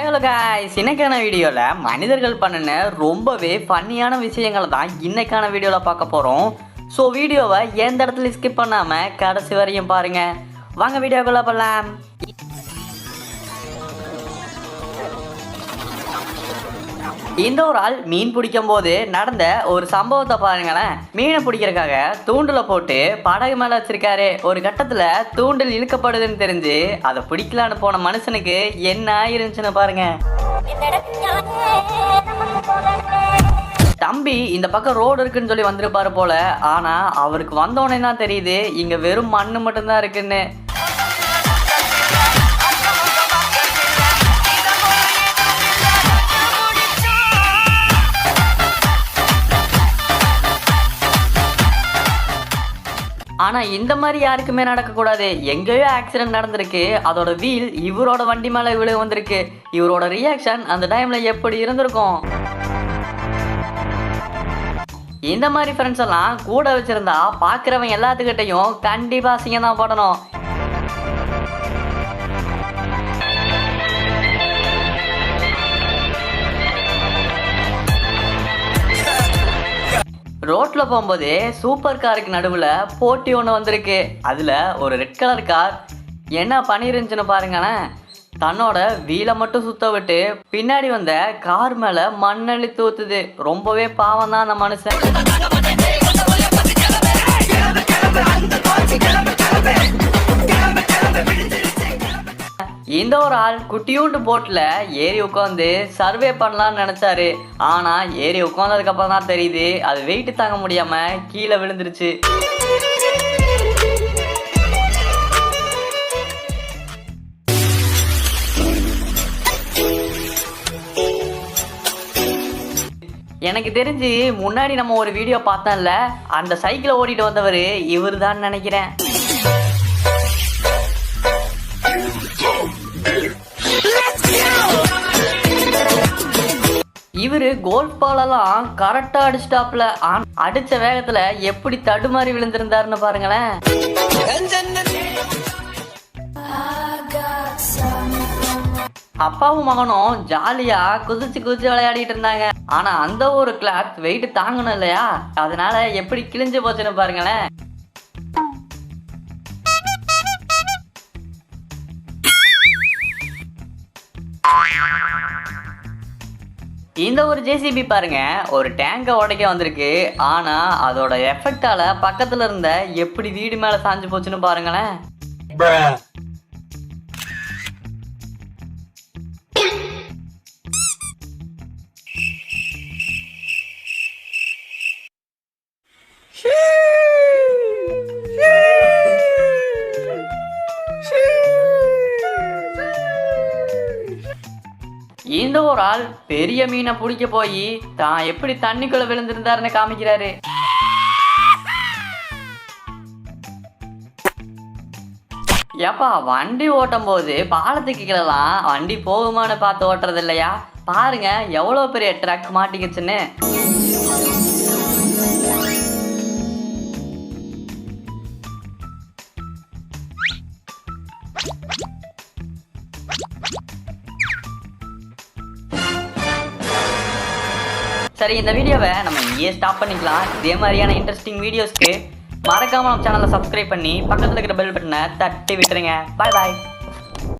Hello guys இன்னைக்கான வீடியோவில் மனிதர்கள் பண்ணின ரொம்பவே ஃபன்னியான விஷயங்களை தான் இன்னைக்கான வீடியோவில் பார்க்க போகிறோம் ஸோ வீடியோவை எந்த இடத்துல ஸ்கிப் பண்ணாமல் கடைசி வரையும் பாருங்கள் வாங்க வீடியோக்குள்ளே பண்ணலாம் இந்த ஒரு ஆள் மீன் பிடிக்கும் போது நடந்த ஒரு சம்பவத்தை பாருங்களேன். மீனை பிடிக்கிறதுக்காக தூண்டில் போட்டு படகு மேல வச்சிருக்காரு. ஒரு கட்டத்துல தூண்டில் இழுக்கப்படுதுன்னு தெரிஞ்சு அதை பிடிக்கலான்னு போன மனுஷனுக்கு என்ன ஆயிருந்துச்சுன்னு பாருங்க. தம்பி இந்த பக்கம் ரோடு இருக்குன்னு சொல்லி வந்திருப்பாரு போல. ஆனா அவருக்கு வந்தோடனே தான் தெரியுது இங்க வெறும் மண்ணு மட்டும்தான் இருக்குன்னு. ஆனால் இந்த மாதிரி யாருக்குமே நடக்கக்கூடாது. எங்கேயோ ஆக்சிடென்ட் நடந்திருக்கு. அதோட வீல் இவரோட வண்டி மேலே விழு வந்திருக்கு. இவரோட ரியாக்ஷன் அந்த டைமில் எப்படி இருந்திருக்கும்? இந்த மாதிரி ஃப்ரெண்ட்ஸ் எல்லாம் கூட வச்சிருந்தா பார்க்குறவன் எல்லாத்துக்கிட்டையும் கண்டிப்பாக அசிங்கம் தான் போடணும். ரோட்ல போகும்போது சூப்பர் காருக்கு நடுவில் போட்டி ஒன்று வந்திருக்கு. அதில் ஒரு ரெட் கலர் கார் என்ன பண்ணிருந்துச்சுன்னு பாருங்களேன். தன்னோட வீலை மட்டும் சுத்த விட்டு பின்னாடி வந்த கார் மேலே மண்ணள்ளி தூத்துது. ரொம்பவே பாவம் தான் அந்த மனுஷன். இந்த ஒரு ஆள் குட்டியூண்டு போட்டில் ஏறி உட்காந்து சர்வே பண்ணலான்னு நினச்சாரு. ஆனால் ஏறி உட்காந்ததுக்கப்புறம் தான் தெரியுது அது வெயிட் தாங்க முடியாமல் கீழே விழுந்துருச்சு. எனக்கு தெரிஞ்சு முன்னாடி நம்ம ஒரு வீடியோ பார்த்தோம்ல அந்த சைக்கிளை ஓடிட்டு வந்தவர் இவர் தான் நினைக்கிறேன். இவர் கோல்ஃப் பாலெல்லாம் கரெக்டா அடிச்சிட்டாப்ல அடித்த அடிச்ச வேகத்துல எப்படி தடுமாறி விழுந்திருந்தாருன்னு பாருங்களேன். அப்பாவும் மகனும் ஜாலியா குதிச்சு குதிச்சு விளையாடிட்டு இருந்தாங்க. ஆனா அந்த ஒரு கிளாத் வெயிட் தாங்கணும் இல்லையா? அதனால எப்படி கிழிஞ்சு போச்சுன்னு பாருங்களேன். இந்த ஒரு ஜேசிபி பாருங்க ஒரு டேங்கை உடைக்க வந்திருக்கு. ஆனா அதோட எஃபெக்டால பக்கத்துல இருந்த எப்படி வீடு மேல சாஞ்சு போச்சுன்னு பாருங்களேன். இந்த ஒரு ஆள் பெரிய மீனை பிடிக்க போய் தான் எப்படி தண்ணிக்குள்ள விழுந்திருந்தாருன்னு காமிக்கிறாரு. ஏப்பா வண்டி ஓட்டும் போது பாலத்துக்கு கீழலாம் வண்டி போகுமான்னு பார்த்து ஓட்டுறது இல்லையா? பாருங்க எவ்வளோ பெரிய ட்ரக் மாட்டிக்கிச்சுன்னு. சரி இந்த வீடியோவை நம்ம இங்கேயே ஸ்டாப் பண்ணிக்கலாம். இதே மாதிரியான இன்ட்ரெஸ்டிங் வீடியோஸ்க்கு மறக்காமல் நம்ம சேனலை சப்ஸ்கிரைப் பண்ணி பக்கத்தில் இருக்கிற பெல் பட்டனை தட்டி விட்டுருங்க. பாய் பாய்